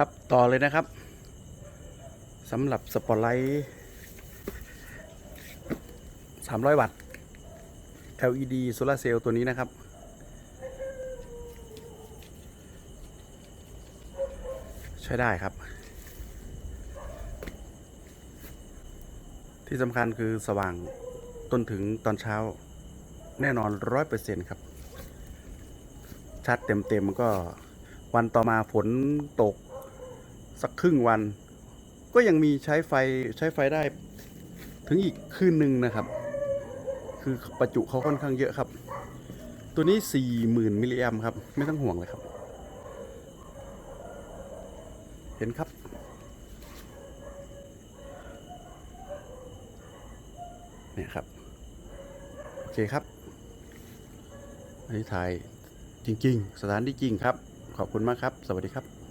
ครับต่อเลยนะครับสำหรับสปอตไลท์300 วัตต์ LED โซลาเซลล์ตัวนี้นะครับ ใช้ได้ครับ ที่สำคัญคือสว่างต้นถึงตอนเช้าแน่นอน100%ครับ ชัดเต็มๆก็วันต่อมาฝนตก สักครึ่งวัน ก็ยังมีใช้ไฟใช้ไฟได้ถึงอีกคืนหนึ่งนะครับ คือประจุเขาค่อนข้างเยอะครับ ตัวนี้ 40,000 มิลลิแอมครับ ไม่ต้องห่วงเลยครับ เห็นครับเนี่ยครับ โอเคครับ อันนี้ถ่ายจริง ๆ สถานที่จริงครับ ขอบคุณมากครับ สวัสดีครับ